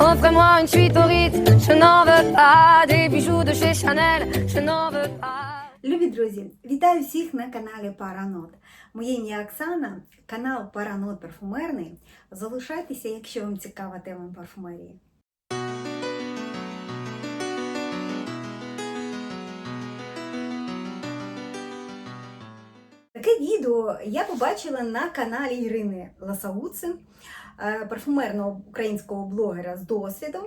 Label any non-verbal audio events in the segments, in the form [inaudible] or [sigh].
Offrez-moi une suite au Ritz, je n'en veux pas des bijoux de chez Chanel, je n'en veux pas. Любі друзі, вітаю всіх на каналі Паранот. Моє ім'я Оксана, канал Паранот Парфумерний. Залишайтеся, якщо вам цікава тема парфумерії. Таке відео я побачила на каналі Ірини Ласауци, парфумерного українського блогера з досвідом.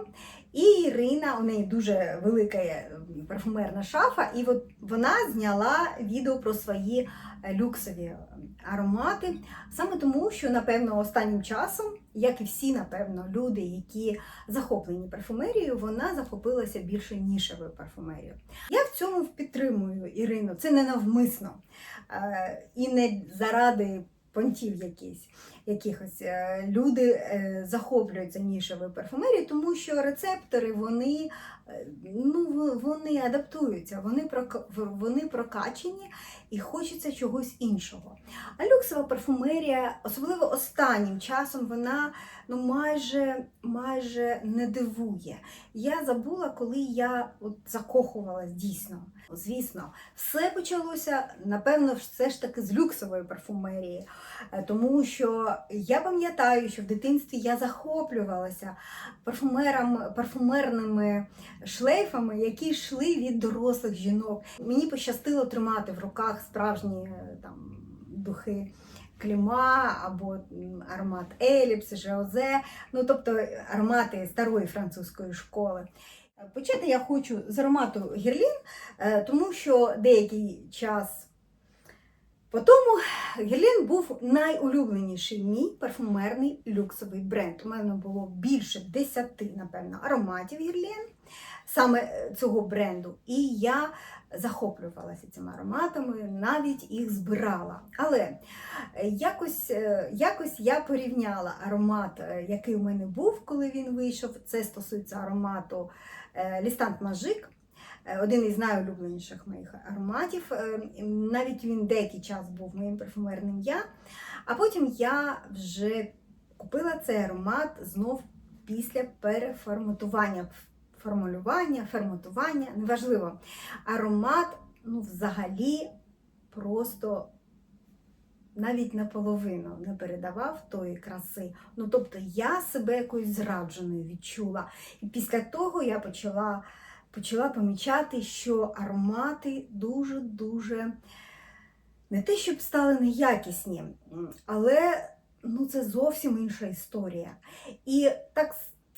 І Ірина, у неї дуже велика е, парфумерна шафа, і от вона зняла відео про свої е, люксові аромати. Саме тому, що, напевно, останнім часом, як і всі, напевно, люди, які захоплені парфумерією, вона захопилася більше нішевою парфумерією. Я в цьому підтримую Ірину. Це не навмисно е, і не заради понтів якісь. Якихось Е, люди е, захоплюються нішевою парфумерією, тому що рецептори вони, е, ну, вони адаптуються, вони, вони прокачені і хочеться чогось іншого. А люксова парфумерія, особливо останнім часом, вона ну, майже, майже не дивує. Я забула, коли я от закохувалась дійсно. Звісно, все почалося, напевно, все ж таки з люксової парфумерії. Е, Тому що я пам'ятаю, що в дитинстві я захоплювалася парфумерними шлейфами, які йшли від дорослих жінок. Мені пощастило тримати в руках справжні е, там духи. Кліма або аромат Еліпс, Жеозе, ну тобто аромати старої французької школи. Почати я хочу з аромату Герлін, е, тому що деякий час по тому Герлін був найулюбленіший мій парфумерний люксовий бренд. У мене було більше 10, напевно, ароматів Герлін, саме е, цього бренду. І я захоплювалася цими ароматами, навіть їх збирала. Але е, якось, якось я порівняла аромат, який у мене був, коли він вийшов. Це стосується аромату Лістант Мажик. Е, Один із найулюбленіших моїх ароматів. Е, Навіть він деякий час був моїм парфумерним я. А потім я вже купила цей аромат знов після переформатування. Формулювання, ферментування, неважливо. Аромат, ну, взагалі, просто навіть наполовину не передавав тої краси. Ну, тобто я себе якоюсь зрадженою відчула. І після того я почала почала помічати, що аромати дуже-дуже не те, щоб стали неякісні, але ну, це зовсім інша історія. І так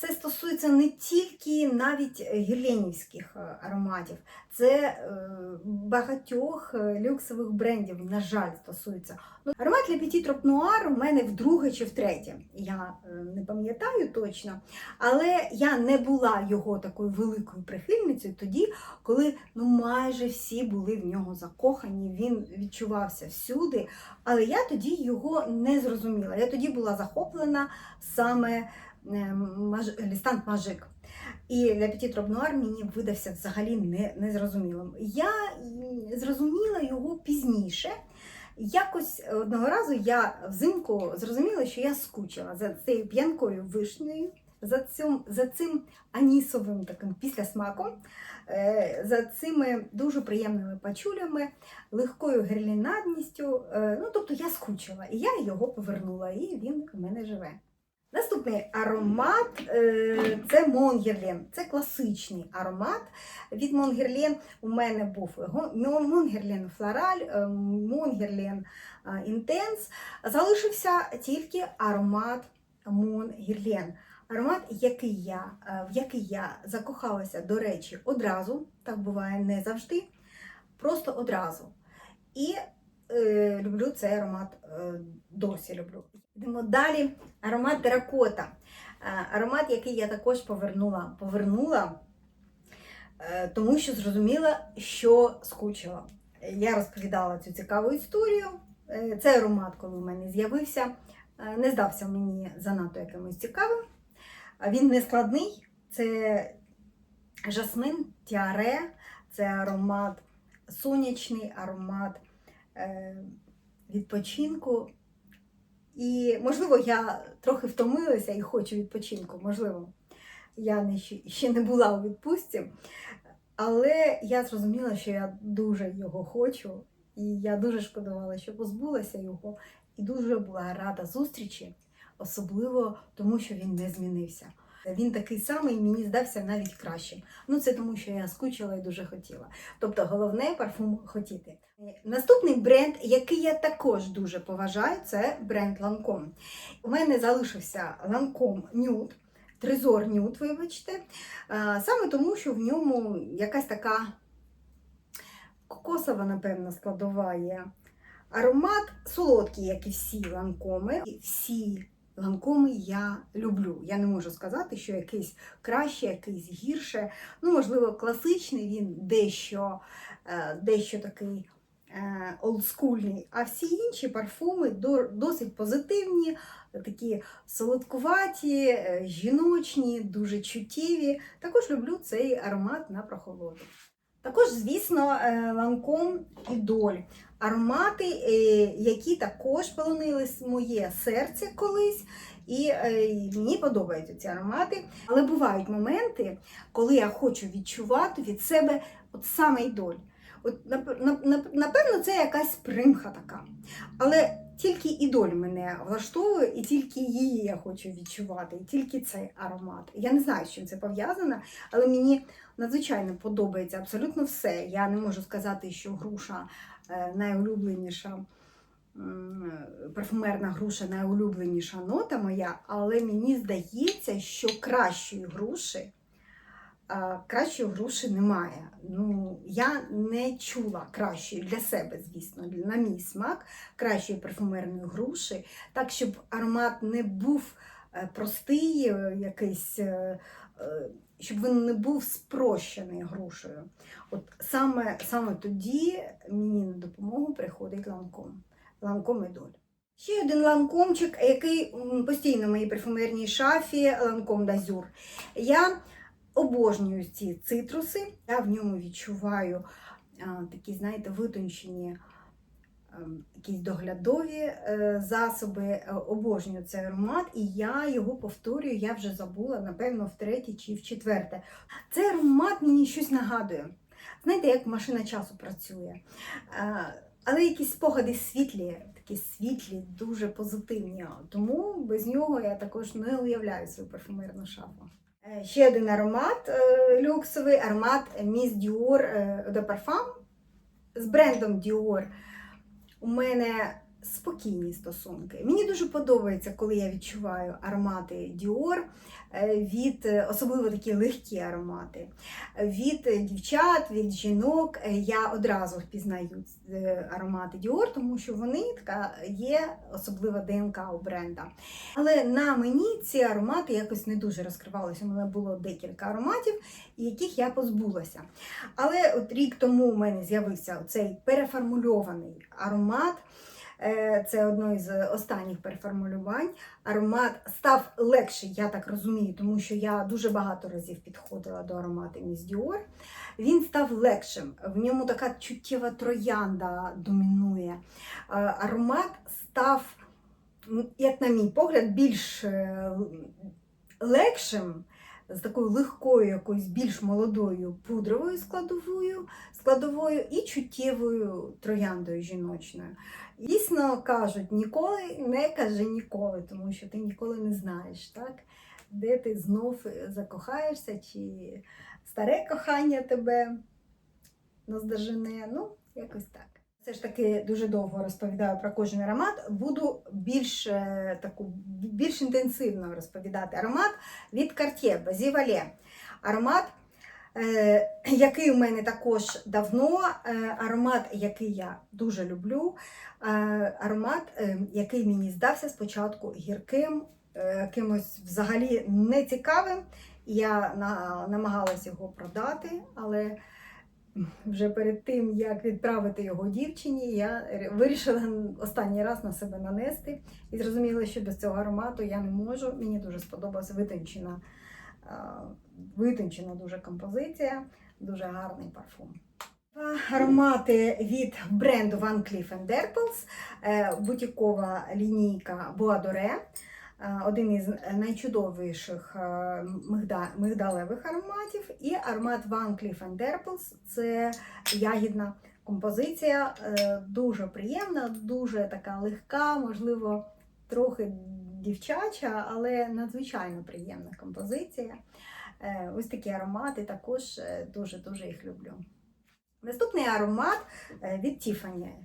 це стосується не тільки навіть е, гірленівських е, ароматів, це е, багатьох люксових брендів, на жаль, стосується. Ну, аромат Le Petit Trop у мене вдруге чи втретє. Я не пам'ятаю точно. Але я не була його такою великою прихильницею тоді, коли ну майже всі були в нього закохані, він відчувався всюди. Але я тоді його не зрозуміла. Я тоді була захоплена саме. Лістант Мажик. І Petit Trop мені видався взагалі не, незрозумілим. Я зрозуміла його пізніше. Якось одного разу я взимку зрозуміла, що я скучила за цією п'янкою вишнею, за цим, за цим анісовим таким післясмаком, е, за цими дуже приємними пачулями, легкою герлінадністю. Е, Ну, тобто я скучила, і я його повернула, і він у мене живе. Наступний аромат е, це Монгерлен. Це класичний аромат від Монгерлен. У мене був го- Мон- Монгерлен Флораль, е, Монгерлен е, Інтенс. Залишився тільки аромат Монгерлен. Аромат, який я, в який я закохалася, до речі, одразу, так буває не завжди, просто одразу. І е, люблю цей аромат е, досі люблю. Йдемо далі. Аромат теракота. Е, Аромат, який я також повернула, повернула е, тому що зрозуміла, що скучила. Я розповідала цю цікаву історію. Е, Цей аромат, коли в мене з'явився, не здався мені занадто якимось цікавим. Він не складний. Це жасмин, тіаре, це аромат сонячний, аромат відпочинку. І, можливо, я трохи втомилася і хочу відпочинку, можливо. я не, ще не була у відпустці. Але я зрозуміла, що я дуже його хочу, і я дуже шкодувала, що позбулася його, і дуже була рада зустрічі, особливо тому, що він не змінився. Він такий самий, мені здався навіть кращим. Ну це тому, що я скучила і дуже хотіла. Тобто, головне парфум хотіти. Наступний бренд, який я також дуже поважаю, це бренд Lancome. У мене залишився Lancome Nude, Трезор Nude, вибачте. Саме тому, що в ньому якась така кокосова, напевно, складова є. Аромат солодкий, як і всі ланкоми. Всі ланкоми я люблю. Я не можу сказати, що якийсь краще, якийсь гірше. Ну, можливо, класичний він дещо, е, дещо такий е, олдскульний, а всі інші парфуми досить позитивні, такі солодкуваті, е, жіночні, дуже чуттєві. Також люблю цей аромат на прохолоду. Також, звісно, ланком і доль. Аромати, е, які також полонили моє серце колись, і е, мені подобаються ці аромати. Але бувають моменти, коли я хочу відчувати від себе от саме ідоль. От, нап- нап- нап- напевно, це якась примха така. Але тільки ідоль мене влаштовує, і тільки її я хочу відчувати, і тільки цей аромат. Я не знаю, з чим це пов'язано, але мені надзвичайно подобається абсолютно все. Я не можу сказати, що груша найулюбленіша. м, Парфумерна груша найулюбленіша нота моя, але мені здається, що кращої груші, кращої груші немає. Ну, я не чула кращої для себе, звісно, на мій смак, кращої парфумерної груші, так, щоб аромат не був е, простий, е, якийсь, е, е, щоб він не був спрощений грушею. От саме, саме тоді мені на допомогу приходить ланком. Ланком і доль. Ще один ланкомчик, який постійно в моїй парфумерній шафі, ланком дазюр. Я обожнюю ці цитруси. Я в ньому відчуваю а, такі, знаєте, витончені якісь доглядові е, засоби. Е, Обожнюю цей аромат, і я його повторюю, я вже забула, напевно, в втретє чи в четверте. Цей аромат мені щось нагадує. Знаєте, як машина часу працює. Е, Але якісь спогади світлі, такі світлі, дуже позитивні. Тому без нього я також не уявляю свою парфумерну шафу. Ще один аромат люксовий аромат Dior е, de Parfum. З брендом Dior у мене спокійні стосунки. Мені дуже подобається, коли я відчуваю аромати Dior, е, від, е, особливо такі легкі аромати. Від е, дівчат, від жінок я одразу впізнаю аромати Dior, тому що вони така є особлива ДНК у бренда. Але на мені ці аромати якось не дуже розкривалися. У мене було декілька ароматів, яких я позбулася. Але от рік тому у мене з'явився цей переформульований аромат. Е, Це одно із останніх переформулювань. Аромат став легший, я так розумію, тому що я дуже багато разів підходила до аромату Miss Dior. Він став легшим. В ньому така чуттєва троянда домінує. Е, Аромат став, як на мій погляд, більш е, легшим, з такою легкою, якоюсь більш молодою пудровою складовою, складовою і чуттєвою трояндою жіночною. Дійсно кажуть, ніколи не кажи ніколи, тому що ти ніколи не знаєш, так? де ти знов закохаєшся, чи старе кохання тебе наздожене. Ну, якось так. Все ж таки дуже довго розповідаю про кожен аромат. Буду більш, е, таку, більш інтенсивно розповідати аромат від Cartier Basile. Аромат, е, який у мене також давно, е, аромат, який я дуже люблю. Аромат, який мені здався спочатку гірким, е, взагалі нецікавим. Я на, намагалась його продати, але вже перед тим, як відправити його дівчині, я вирішила останній раз на себе нанести і зрозуміла, що без цього аромату я не можу. Мені дуже сподобалася витончена, витончена дуже композиція, дуже гарний парфум. Аромати від бренду Van Cleef Arpels, е, бутікова лінійка Bois d'Ore. е, один із найчудовіших е, мигдалевих ароматів, і аромат Van Cleef Arpels – це ягідна композиція, е, дуже приємна, дуже така легка, можливо, трохи дівчача, але надзвичайно приємна композиція. Е, Ось такі аромати також е, дуже-дуже їх люблю. Наступний аромат е, від. Е,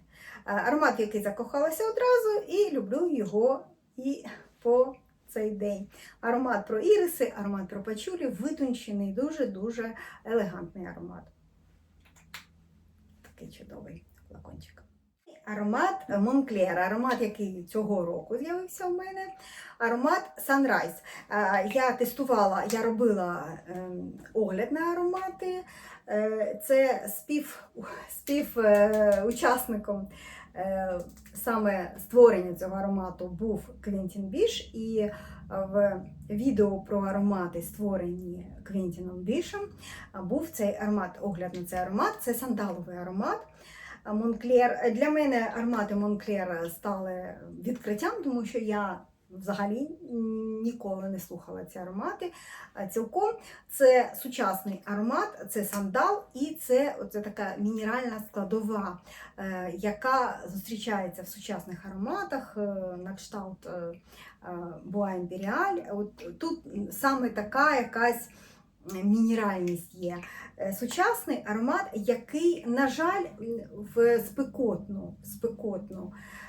Аромат, який закохалася одразу, і люблю його і по цей день. Аромат про іриси, аромат про пачулі, витончений, дуже-дуже елегантний аромат. Такий чудовий флакончик. Аромат Монклер, аромат, який цього року з'явився в мене. Аромат Sunrise. Я тестувала, я робила ем, огляд на аромати. Е, Це спів, спів е, учасником саме створення цього аромату був Квінтін Біш, і е, в відео про аромати, створені Квінтіном Бішем, був цей аромат, огляд на цей аромат. Це сандаловий аромат. Монклер. Для мене аромати Монклера стали відкриттям, тому що я взагалі ніколи не слухала ці аромати. Цілком це сучасний аромат, це сандал і це оце така мінеральна складова, е, яка зустрічається в сучасних ароматах е, на кшталт е, е, От тут саме така якась мінеральність є. Сучасний аромат, який, на жаль, в спекотну, спекотну е,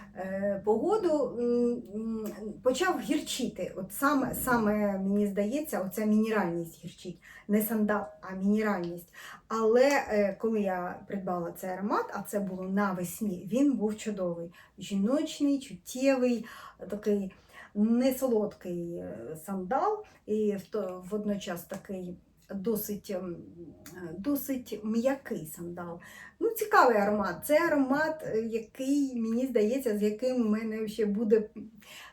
погоду м, м, почав гірчити. От саме, саме мені здається, оця мінеральність гірчить. Не сандал, а мінеральність. Але е, коли я придбала цей аромат, а це було навесні, він був чудовий. Жіночний, чуттєвий, такий несолодкий е, сандал, і водночас такий досить, ем, е, досить м'який сандал. Ну, цікавий аромат. Це аромат, е, який, мені здається, з яким в мене ще буде,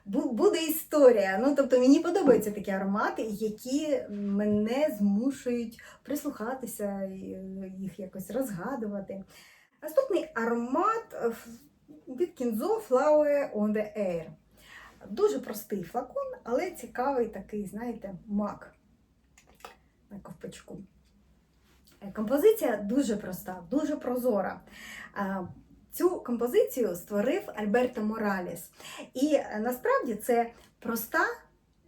буде історія. Ну, тобто мені подобаються такі аромати, які мене змушують прислухатися, е, їх якось розгадувати. Наступний аромат від Кінзо Flower on the Air. Дуже простий флакон, але цікавий такий, знаєте, мак на ковпачку. Е, Композиція дуже проста, дуже прозора. Цю композицію створив Альберто Мораліс. І е, насправді це проста,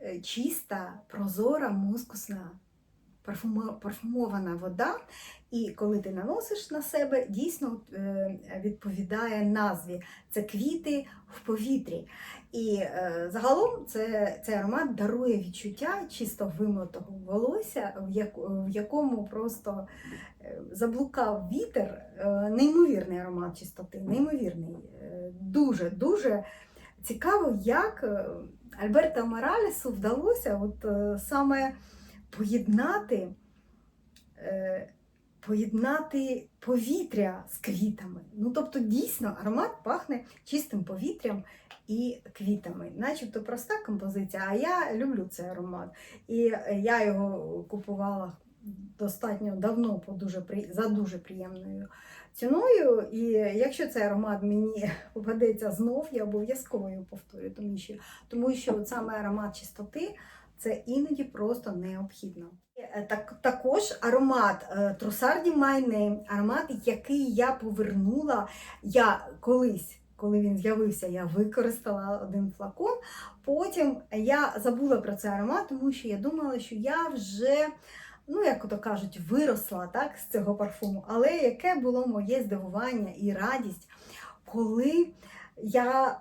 е, чиста, прозора, мускусна парфумована вода. І коли ти наносиш на себе, дійсно е, відповідає назві. Це квіти в повітрі. І е, загалом це, цей аромат дарує відчуття чисто вимитого волосся, в, як, в якому просто е, заблукав вітер. Неймовірний аромат чистоти, неймовірний. Е, дуже, дуже цікаво, як Альберто Моралесу вдалося от, саме поєднати. е, Поєднати повітря з квітами. Ну, тобто, дійсно, аромат пахне чистим повітрям і квітами. Начебто проста композиція, а я люблю цей аромат. І е, я його купувала достатньо давно по дуже, за дуже приємною ціною. І якщо цей аромат мені [laughs] попадеться знов, я обов'язково його повторю, тому що, тому що от саме аромат чистоти це іноді просто необхідно. Е, Так, також аромат е, Трусарді My аромат, який я повернула. Я колись, коли він з'явився, я використала один флакон. Потім я забула про цей аромат, тому що я думала, що я вже, ну як то кажуть, виросла так, з цього парфуму. Але яке було моє здивування і радість, коли я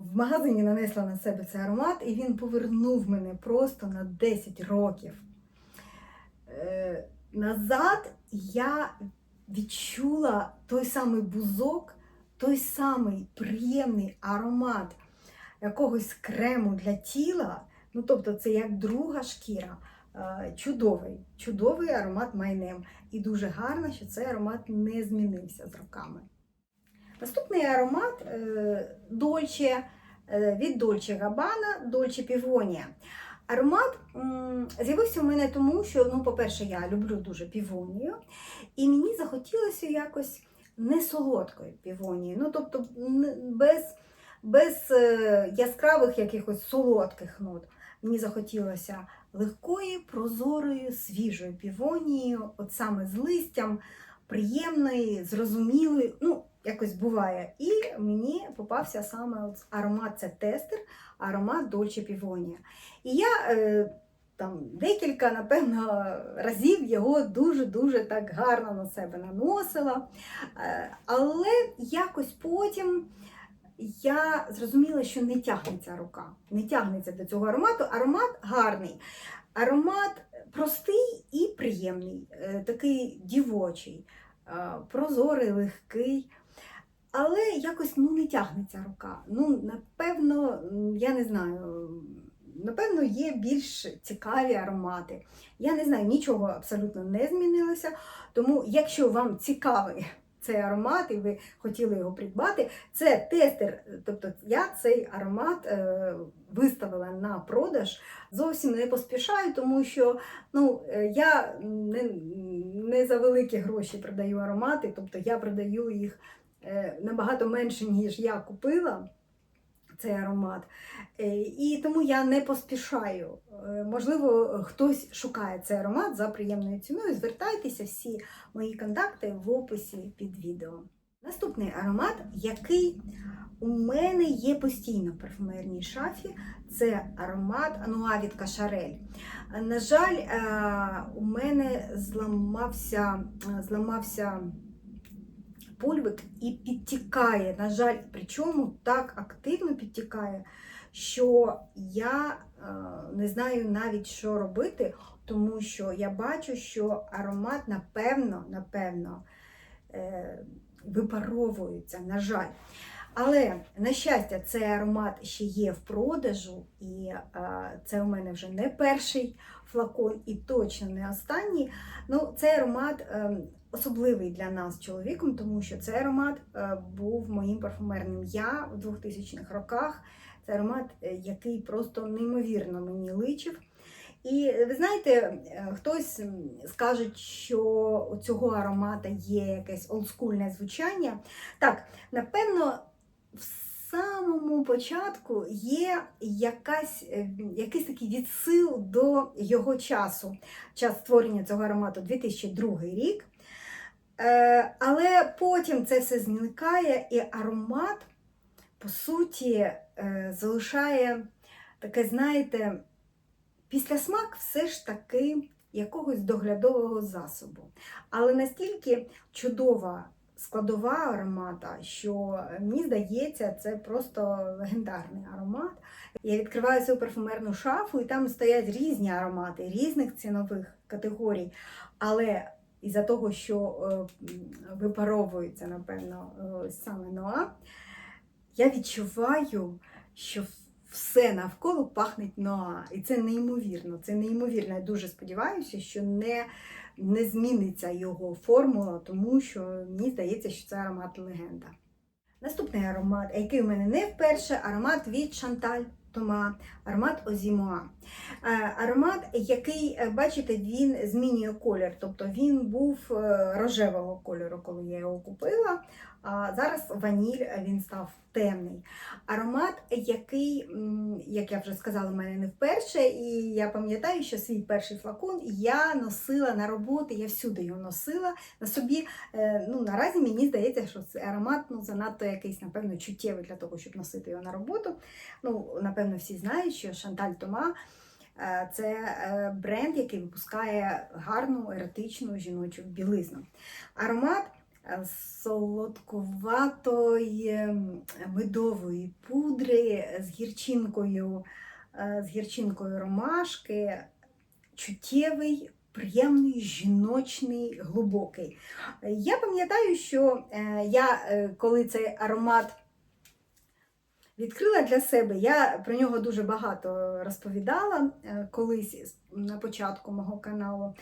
в магазині нанесла на себе цей аромат, і він повернув мене просто на 10 років. Е, назад я відчула той самий бузок, той самий приємний аромат якогось крему для тіла. Ну, тобто, це як друга шкіра. Е, Чудовий, чудовий аромат майнем. І дуже гарно, що цей аромат не змінився з роками. Наступний аромат е, Dolce, е, від Dolce Gabbana, Dolce Pavonia. Аромат з'явився у мене тому, що, ну, по-перше, я люблю дуже півонію, і мені захотілося якось не солодкої півонії. Ну, тобто, без, без е, яскравих якихось солодких нот. Мені захотілося легкої, прозорої, свіжої півонії, от саме з листям, приємної, зрозумілої. Ну, якось буває. І мені попався саме аромат це тестер, аромат Dolce Pavonia. І я е, там декілька, напевно, разів його дуже-дуже так гарно на себе наносила. Е, але якось потім я зрозуміла, що не тягнеться рука, не тягнеться до цього аромату. Аромат гарний. Аромат простий і приємний, е, такий дівочий, прозорий, легкий. Але якось ну, не тягнеться рука. Ну, напевно, я не знаю. Напевно, є більш цікаві аромати. Я не знаю, нічого абсолютно не змінилося. Тому, якщо вам цікавий цей аромат і ви хотіли його придбати, це тестер. Тобто я цей аромат е, виставила на продаж. Зовсім не поспішаю, тому що ну, е, я не, не за великі гроші продаю аромати, тобто я продаю їх набагато менше, ніж я купила цей аромат. Е, І тому я не поспішаю. Е, Можливо, хтось шукає цей аромат за приємною ціною. Звертайтеся, всі мої контакти в описі під відео. Наступний аромат, який у мене є постійно в парфумерній шафі, це аромат Ануа від Кашарель. На жаль, е, у мене зламався, е, зламався пульвик і підтікає. На жаль, причому так активно підтікає, що я е, не знаю навіть, що робити, тому що я бачу, що аромат, напевно, напевно, е, випаровується, на жаль. Але, на щастя, цей аромат ще є в продажу, і це у мене вже не перший флакон і точно не останній. Ну, цей аромат е, особливий для нас чоловіком, тому що цей аромат е, був моїм парфумерним я в 2000-х роках. Це аромат, е, який просто неймовірно мені личив. І ви знаєте, е, хтось скаже, що у цього аромата є якесь олдскульне звучання. Так, напевно, в самому початку є якась, е, якийсь такий відсил до його часу. Час створення цього аромату 2002 рік. Е, Але потім це все зникає, і аромат, по суті, е, залишає таке, знаєте, післясмак все ж таки якогось доглядового засобу. Але настільки чудова складова аромата, що мені здається, це просто легендарний аромат. Я відкриваю свою парфумерну шафу, і там стоять різні аромати різних цінових категорій. Але із-за того, що е, випаровується, напевно, е, саме Ноа, я відчуваю, що все навколо пахне Ноа. І це неймовірно. Це неймовірно. Я дуже сподіваюся, що не, не зміниться його формула, тому що мені здається, що це аромат легенда. Наступний аромат, який у мене не вперше, аромат від Шанталь. Тома, аромат Озімоа. Е, Аромат, який, е, бачите, він змінює колір. Тобто він був е, рожевого кольору, коли я його купила. Зараз ваніль е, він став темний. Аромат, який, як я вже сказала, в мене не вперше. І я пам'ятаю, що свій перший флакон я носила на роботи, я всюди його носила на собі. Е, Ну, наразі мені здається, що цей аромат ну, занадто якийсь, напевно, чуттєвий для того, щоб носити його на роботу. Ну, напевно, всі знають, що Шанталь Тома е, це бренд, який випускає гарну еротичну жіночу білизну. Аромат солодкуватої медової пудри з гірчинкою, е, з гірчинкою ромашки, чуттєвий. Приємний, жіночний, глибокий. Я пам'ятаю, що е, я, е, коли цей аромат відкрила для себе, я про нього дуже багато розповідала е, колись на початку мого каналу.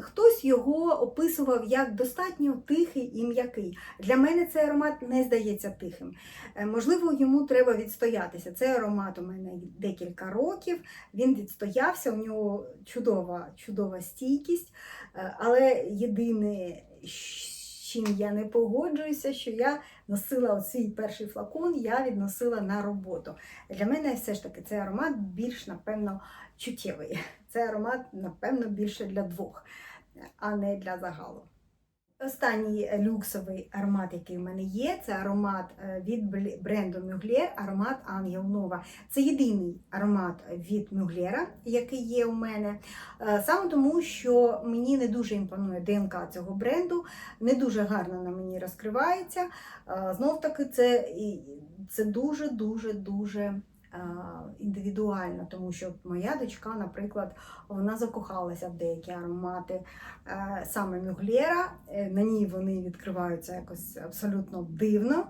Хтось його описував як достатньо тихий і м'який. Для мене цей аромат не здається тихим. Е, Можливо, йому треба відстоятися. Цей аромат у мене декілька років. Він відстоявся, у нього чудова, чудова стійкість. Е, Але єдине, чим я не погоджуюся, що я носила свій перший флакон, я відносила на роботу. Для мене все ж таки цей аромат більш, напевно, чуттєвий. Цей аромат, напевно, більше для двох, а не для загалу. Останній е, люксовий аромат, який в мене є, це аромат е, від бренду Mugler, аромат Ангел Нова. Це єдиний аромат від Мюглера, який є у мене. Е, Саме тому, що мені не дуже імпонує ДНК цього бренду, не дуже гарно на мені розкривається. Знов таки, це, це дуже, дуже, дуже індивідуально, тому що моя дочка, наприклад, вона закохалася в деякі аромати е, саме Мюглєра. Е, На ній вони відкриваються якось абсолютно дивно.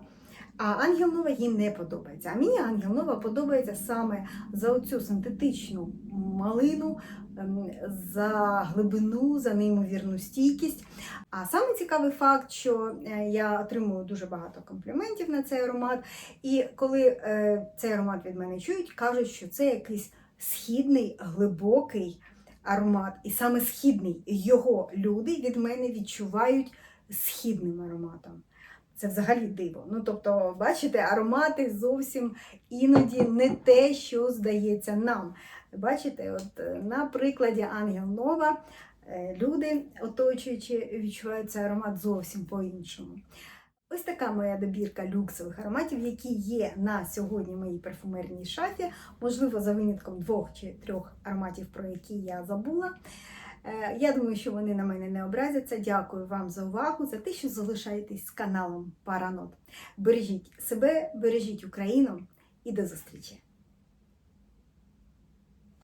А Ангел Нова їй не подобається. А мені Ангел Нова подобається саме за оцю синтетичну малину, ем, за глибину, за неймовірну стійкість. А саме цікавий факт, що е, я отримую дуже багато компліментів на цей аромат. І коли е, цей аромат від мене чують, кажуть, що це якийсь східний, глибокий аромат. І саме східний його люди від мене відчувають східним ароматом. Це взагалі диво. Ну, тобто, бачите, аромати зовсім іноді не те, що здається нам. Бачите, от е, на прикладі Ангел Нова е, люди, оточуючи, відчувають цей аромат зовсім по-іншому. Ось така моя добірка люксових ароматів, які є на сьогодні в моїй парфумерній шафі. Можливо, за винятком двох чи трьох ароматів, про які я забула. Е, Я думаю, що вони на мене не образяться. Дякую вам за увагу, за те, що залишаєтесь з каналом Паранот. Бережіть себе, бережіть Україну і до зустрічі!